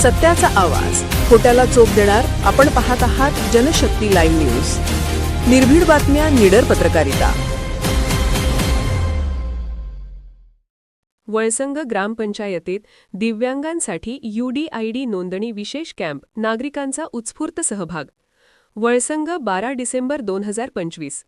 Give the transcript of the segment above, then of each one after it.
सत्याचा आवाज. खोट्याला चोप देणार आपण पाहत आहात जनशक्ती लाईव्ह न्यूज. निर्भीड बातम्या निडर पत्रकारिता. वळसंग ग्रामपंचायतीत दिव्यांगांसाठी यूडीआयडी नोंदणी विशेष कॅम्प नागरिकांचा उत्स्फूर्त सहभाग. वळसंग बारा डिसेंबर दोन हजार पंचवीस.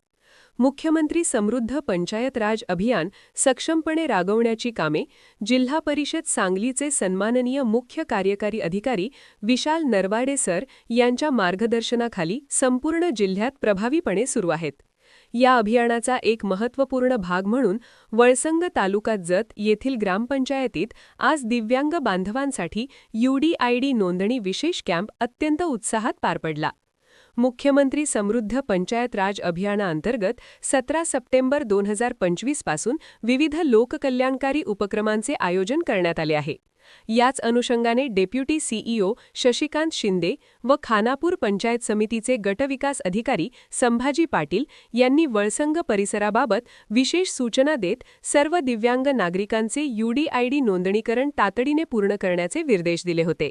मुख्यमंत्री समृद्ध पंचायत राज अभियान सक्षमपणे राबवण्याची कामे जिल्हा परिषद सांगलीचे सन्माननीय मुख्य कार्यकारी अधिकारी विशाल नरवाडे सर यांच्या मार्गदर्शनाखाली संपूर्ण जिल्ह्यात प्रभावीपणे सुरू आहेत. या अभियानाचा एक महत्त्वपूर्ण भाग म्हणून वळसंग तालुका जत येथील ग्रामपंचायतीत आज दिव्यांग बांधवांसाठी यूडीआयडी नोंदणी विशेष कॅम्प अत्यंत उत्साहात पार पडला. मुख्यमंत्री समृद्ध पंचायत राज अभियानाअंतर्गत सतरा सप्टेंबर दोन हजार पंचवीसपासून विविध लोककल्याणकारी उपक्रमांचे आयोजन करण्यात आले आहे. याच अनुषंगाने डेप्युटी सीईओ शशिकांत शिंदे व खानापूर पंचायत समितीचे गटविकास अधिकारी संभाजी पाटील यांनी वळसंग परिसराबाबत विशेष सूचना देत सर्व दिव्यांग नागरिकांचे यूडीआयडी नोंदणीकरण तातडीने पूर्ण करण्याचे निर्देश दिले होते.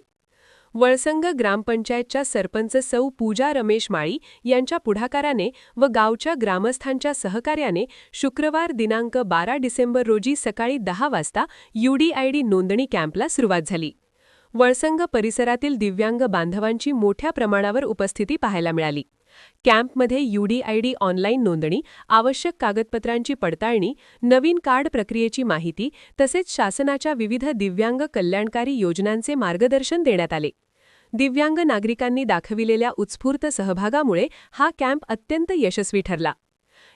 वळसंग ग्रामपंचायतच्या सरपंच सौ पूजा रमेश माळी यांच्या पुढाकाराने व गावच्या ग्रामस्थांच्या सहकार्याने शुक्रवार दिनांक बारा डिसेंबर रोजी सकाळी दहा वाजता यूडीआयडी नोंदणी कॅम्पला सुरुवात झाली. वळसंग परिसरातील दिव्यांग बांधवांची मोठ्या प्रमाणावर उपस्थिती पाहायला मिळाली. कॅम्पमध्ये यूडीआयडी ऑनलाईन नोंदणी आवश्यक कागदपत्रांची पडताळणी नवीन कार्ड प्रक्रियेची माहिती तसेच शासनाच्या विविध दिव्यांग कल्याणकारी योजनांचे मार्गदर्शन देण्यात आले. दिव्यांग नागरिकांनी दाखविलेल्या उत्स्फूर्त सहभागामुळे हा कॅम्प अत्यंत यशस्वी ठरला.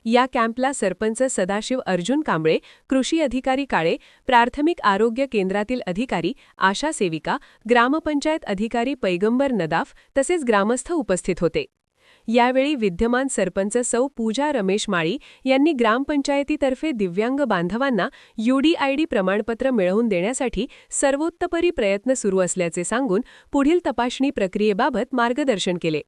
या कॅम्पला सरपंच सदाशिव अर्जुन कांबळे कृषी अधिकारी काळे प्राथमिक आरोग्य केंद्रातील अधिकारी आशा सेविका ग्रामपंचायत अधिकारी पैगंबर नदाफ तसेच ग्रामस्थ उपस्थित होते. यावेळी विद्यमान सरपंच सौ पूजा रमेश माळी यांनी ग्रामपंचायतीतर्फे दिव्यांग बांधवांना यूडीआयडी प्रमाणपत्र मिळवून देण्यासाठी सर्वोत्तपरी प्रयत्न सुरू असल्याचे सांगून पुढील तपासणी प्रक्रियेबाबत मार्गदर्शन केले.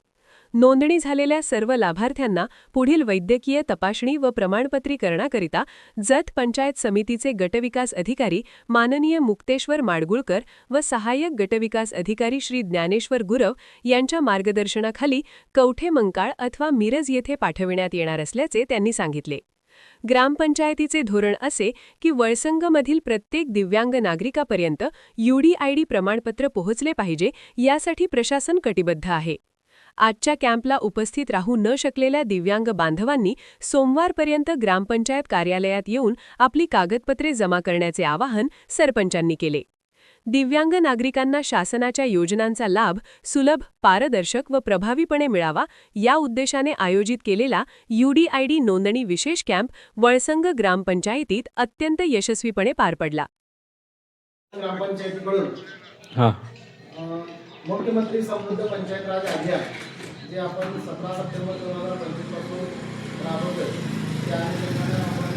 नोंदणी झालेल्या सर्व लाभार्थ्यांना पुढील वैद्यकीय तपासणी व प्रमाणपत्रीकरणाकरिता जत पंचायत समितीचे गटविकास अधिकारी माननीय मुक्तेश्वर माडगुळकर व सहाय्यक गटविकास अधिकारी श्री ज्ञानेश्वर गुरव यांच्या मार्गदर्शनाखाली कवठे मंकाळ अथवा मिरज येथे पाठविण्यात येणार असल्याचे त्यांनी सांगितले. ग्रामपंचायतीचे धोरण असे की वळसंगमधील प्रत्येक दिव्यांग नागरिकापर्यंत यूडीआयडी प्रमाणपत्र पोहोचले पाहिजे यासाठी प्रशासन कटिबद्ध आहे. आजच्या कॅम्पला उपस्थित राहू न शकलेल्या दिव्यांग बांधवांनी सोमवारपर्यंत ग्रामपंचायत कार्यालयात येऊन आपली कागदपत्रे जमा करण्याचे आवाहन सरपंचांनी केले. दिव्यांग नागरिकांना शासनाच्या योजनांचा लाभ सुलभ पारदर्शक व प्रभावीपणे मिळावा या उद्देशाने आयोजित केलेला यूडीआयडी नोंदणी विशेष कॅम्प वळसंग ग्रामपंचायतीत अत्यंत यशस्वीपणे पार पडला. हां. मुख्यमंत्री समृद्ध पंचायत राज अभियान जे आपण सतरा सप्टेंबर दोन हजार पंचवीसपासून राबवतोय त्या अनुषंगाने आपण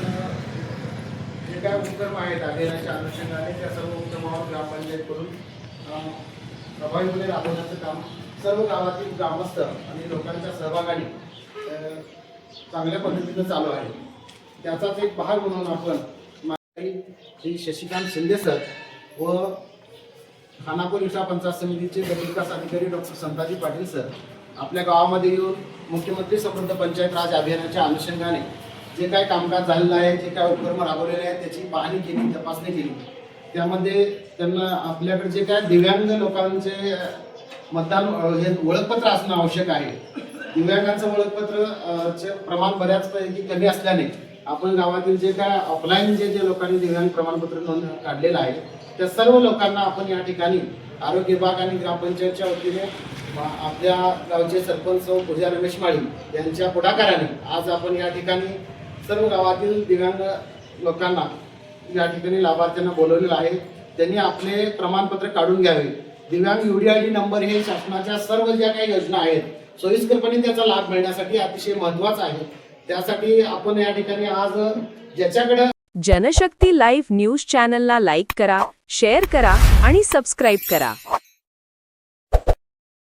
जे काय उपक्रम आहेत अभियानाच्या अनुषंगाने त्या सर्व उपक्रमावर ग्रामपंचायतकडून अं, प्रभावीपणे राबवण्याचं काम सर्व गावातील ग्रामस्थ आणि लोकांच्या सहभागाने चांगल्या पद्धतीनं चालू आहे. त्याचाच एक भाग म्हणून आपण श्री शशिकांत शिंदे सर व खानापूर विषा पंचायत समितीचे गटविकास अधिकारी डॉक्टर संताजी पाटील सर आपल्या गावामध्ये येऊन मुख्यमंत्री समृद्ध पंचायत राज अभियानाच्या अनुषंगाने जे काय कामकाज झालेलं आहे जे काय उपक्रम राबवलेले आहेत त्याची पाहणी केली तपासणी केली. त्यामध्ये त्यांना आपल्याकडे जे काय दिव्यांग लोकांचे मतदान हे ओळखपत्र असणं आवश्यक आहे. दिव्यांगांचं ओळखपत्र चे प्रमाण बऱ्याचपैकी कमी असल्याने आपण गावातील जे काय ऑफलाईन जे जे लोकांनी दिव्यांग प्रमाणपत्र नोंद काढलेलं आहे त्या सर्व लोकांना आपण या ठिकाणी आरोग्य विभाग आणि ग्रामपंचायतच्या वतीने आपल्या गावचे सरपंच हो, पूजा रमेश माळी यांच्या पुढाकाराने आज आपण या ठिकाणी सर्व गावातील दिव्यांग लोकांना या ठिकाणी लाभार्थ्यांना बोलवलेलं आहे. त्यांनी आपले प्रमाणपत्र काढून घ्यावे. दिव्यांग युडीआयडी नंबर हे शासनाच्या सर्व ज्या काही योजना आहेत सोयीस्करपणे त्याचा लाभ मिळण्यासाठी अतिशय महत्त्वाचा आहे. त्यासाठी आपण या ठिकाणी आज ज्याच्याकडे जनशक्ती लाईव्ह न्यूज चॅनलला लाईक करा शेअर करा आणि सबस्क्राईब करा.